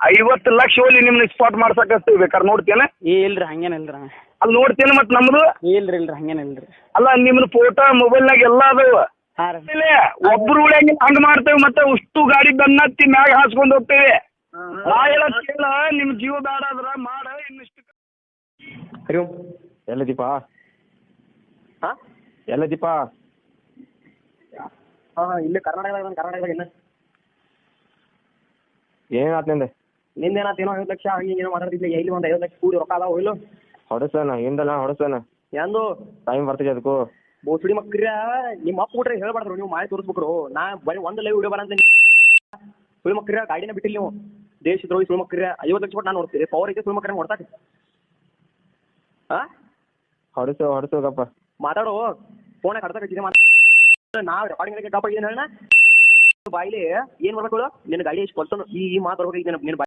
ಐವತ್ತು ಲಕ್ಷ ಹೋಲಿ ನಿಮ್ನ ಸ್ಪಾಟ್ ಮಾಡ್ಸಕತ್ತೀವಿ ಬೇಕಾದ್ರೆ ನೋಡ್ತೇನೆ. ಏ ಇಲ್ರಿ ಹಂಗೇನು ಇಲ್ರಿ. ಅಲ್ಲಿ ನೋಡ್ತೇನೆ ಮತ್ತೆ ನಮ್ದು. ಇಲ್ರಿ ಇಲ್ರಿ ಹಂಗೇನಿಲ್ರಿ ಅಲ್ಲ ನಿಮ್ದು ಫೋಟೋ ಮೊಬೈಲ್ನಾಗ ಎಲ್ಲ ಅದಾವ. ಹಾಂ ರೀ. ಆಮೇಲೆ ಒಬ್ರು ಉಳಿಯಂಗಿಲ್ಲ ಹಂಗ ಮಾಡ್ತೇವೆ ಮತ್ತೆ ಉಷ್ಟು ಗಾಡಿ ಬೆನ್ನತ್ತಿ ಮ್ಯಾಗ ಹಾಸ್ಕೊಂಡ್ ಹೋಗ್ತೇವೆ. ನಾ ಹೇಳೋದ್ ಕೇಳ ನಿಮ್ ಜೀವ ಬೇಡ ಅದ್ರ ಮಾಡ ಇನ್ನಿಷ್ಟು ಹರಿ ಓಂ. ಎಲ್ಲ ದೀಪ? ಹಾ? ಎಲ್ಲ ದೀಪ? ಹಾ ಇಲ್ಲೇ ಕರ್ನಾಟಕದಾಗ ಕರ್ನಾಟಕದಾಗ ಏನಾತ್ ನಿಂದೆ? ನಿಂದೇನಾತೇನೋ ಐವತ್ತು ಲಕ್ಷ ಹಂಗೆ ಏನೋ ಮಾತಾಡ್ತಿದ್ಲಿ ಎಲ್ಲಿ ಒಂದು ಐವತ್ತು ಲಕ್ಷ ಕೂಡಿ ರೊಕ್ಕ ಅದಾವ ಹೋಯ್ಲು. ಹೊಡಸನ ಹಿಂದಲ್ಲ ಹೊಡಸನ ಎಂದು? ಟೈಮ್ ಬರ್ತೈತಿ ಅದಕ್ಕೂ. ಬೋಸುಡಿ ಮಕ್ಕ್ರ ನಿಮ್ಮ ಅಪ್ಪ ಬಿಟ್ರೆ ಹೇಳ್ಬಾರ್ದ್ರು ನೀವು ಮಾಡಿ ತೋರಿಸ್ಬೇಕ್ರು ನಾ ಬರೀ ಒಂದ್ ಲೈವ್ ವಿಡಿಯೋ ಬರಂತ ಸುಳಿ ಮಕ್ಕ್ರ ಗಾಡಿನ ಬಿಟ್ಟಿಲ್ಲ ನೀವು. ದೇಶ ದ್ರೋಹಿ ಸುಳಿ ಮಕ್ಕ್ರ ಐವತ್ ಲಕ್ಷ ಕೊಟ್ಟು ನಾನು ನೋಡ್ತೀರಿ ಪವರ್ ಐತೆ ಸುಳಿ ಮಕ್ಕ್ರ ಆ? ಹಾಂ ಹೊಡಸು ಹೊಡಸು ಗಪ್ಪ. ಮಾತಾಡು. ಫೋನ್ ಕಡ್ತಾ ಕಟ್ಟಿದೆ ಮಾತಾಡ ನಾ ರೆಕಾರ್ಡಿಂಗ್ ಗಪ್ಪ ಇದ್ದೀನಿ ಹೇಳ ಬಾಯಿಲಿ ಏನ್ ಹೇಳು? ನಿನ್ನ ಗಾಡಿ ಎಷ್ಟು ಕೊಡ್ತಾನು ಈ ಮಾತು ಬರ್ಬೇಕು ನಿನ್ನ